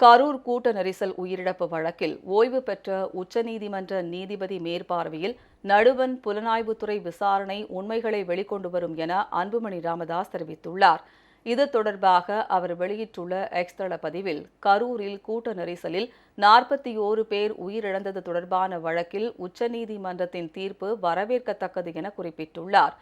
கரூர் கூட்ட நெரிசல் உயிரிழப்பு வழக்கில் ஓய்வு பெற்ற உச்சநீதிமன்ற நீதிபதி மேற்பார்வையில் நடுவன் புலனாய்வுத்துறை விசாரணை உண்மைகளை வெளிக்கொண்டு வரும் என அன்புமணி ராமதாஸ் தெரிவித்துள்ளார். இது தொடர்பாக அவர் வெளியிட்டுள்ள எக்ஸ் தள பதிவில் கரூரில் கூட்ட நெரிசலில் நாற்பத்தி ஓரு பேர் உயிரிழந்தது தொடர்பான வழக்கில் உச்சநீதிமன்றத்தின் தீர்ப்பு வரவேற்கத்தக்கது என குறிப்பிட்டுள்ளார்.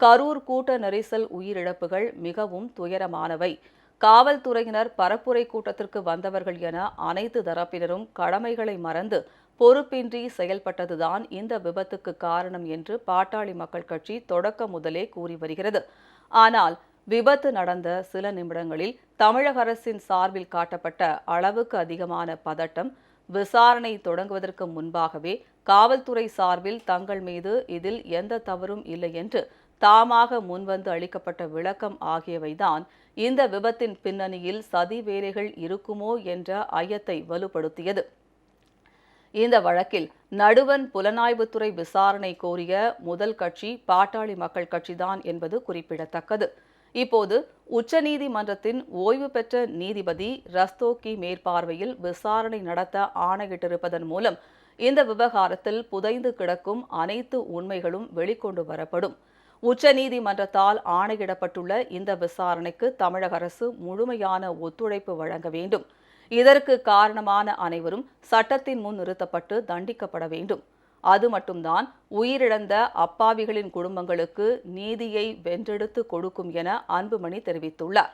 கரூர் கூட்ட நெரிசல் உயிரிழப்புகள் மிகவும் துயரமானவை. காவல்துறையினர் பரப்புரை கூட்டத்திற்கு வந்தவர்கள் என அனைத்து தரப்பினரும் கடமைகளை மறந்து பொறுப்பின்றி செயல்பட்டதுதான் இந்த விபத்துக்கு காரணம் என்று பாட்டாளி மக்கள் கட்சி தொடக்க முதலே கூறி வருகிறது. ஆனால் விபத்து நடந்த சில நிமிடங்களில் தமிழக அரசின் சார்பில் காட்டப்பட்ட அளவுக்கு அதிகமான பதட்டம் விசாரணை தொடங்குவதற்கு முன்பாகவே காவல்துறை சார்பில் தங்கள் மீது இதில் எந்த தவறும் இல்லை என்று தாமாக முன்வந்து அளிக்கப்பட்ட விளக்கம் ஆகியவைதான் இந்த விபத்தின் பின்னணியில் சதி வேலைகள் இருக்குமோ என்ற ஐயத்தை வலுப்படுத்தியது. இந்த வழக்கில் நடுவன் புலனாய்வுத்துறை விசாரணை கோரிய முதல் கட்சி பாட்டாளி மக்கள் கட்சிதான் என்பது குறிப்பிடத்தக்கது. இப்போது உச்சநீதிமன்றத்தின் ஓய்வு பெற்ற நீதிபதி ரஸ்தோக்கி மேற்பார்வையில் விசாரணை நடத்த ஆணையிட்டிருப்பதன் மூலம் இந்த விவகாரத்தில் புதைந்து கிடக்கும் அனைத்து உண்மைகளும் வெளிக்கொண்டு வரப்படும். உச்சநீதிமன்றத்தால் ஆணையிடப்பட்டுள்ள இந்த விசாரணைக்கு தமிழக அரசு முழுமையான ஒத்துழைப்பு வழங்க வேண்டும். இதற்கு காரணமான அனைவரும் சட்டத்தின் முன் நிறுத்தப்பட்டு தண்டிக்கப்பட வேண்டும். அது மட்டும்தான் உயிரிழந்த அப்பாவிகளின் குடும்பங்களுக்கு நீதியை வென்றெடுத்து கொடுக்கும் என அன்புமணி தெரிவித்துள்ளார்.